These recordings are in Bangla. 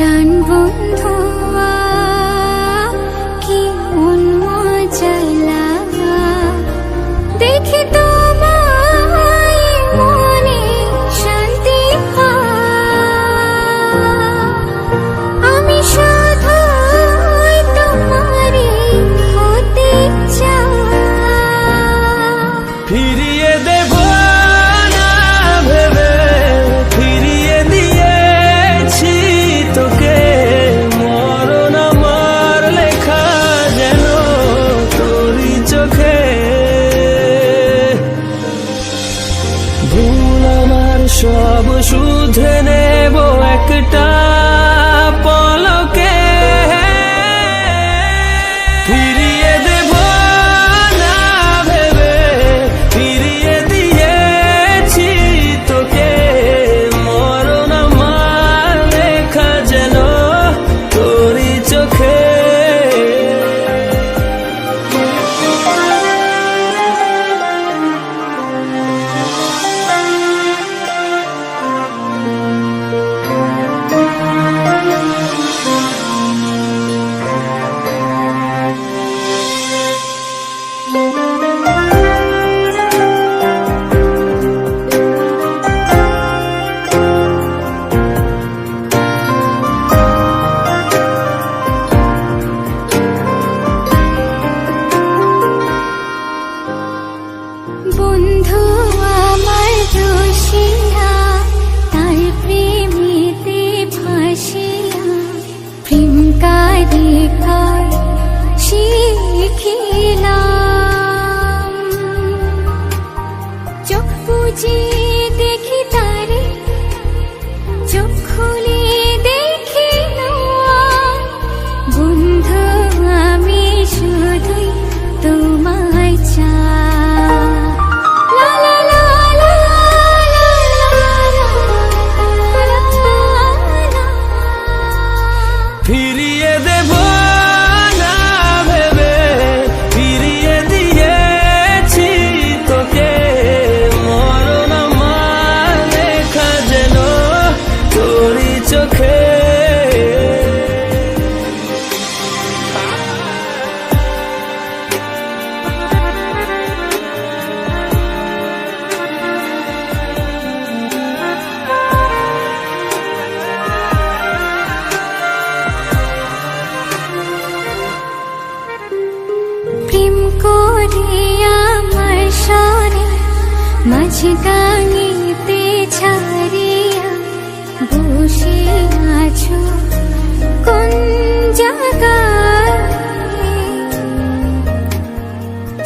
đàn vốn thôi. সব শুধে নেব একটা फिर প্রেম করিয়া আমার সরে মাঝখানিতে ছাড়িয়া বসে আছো। কোন জায়গায়?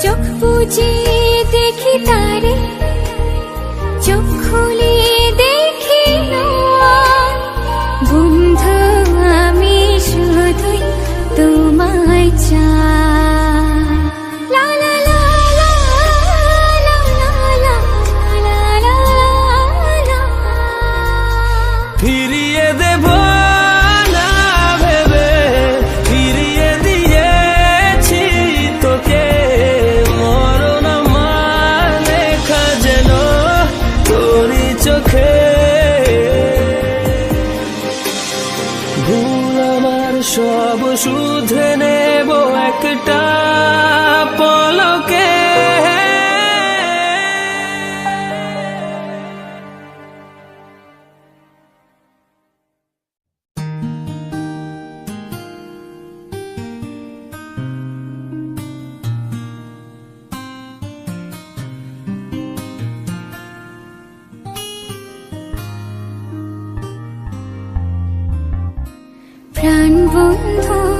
চোখ বুঝে দেখি তারে प्राण बंधु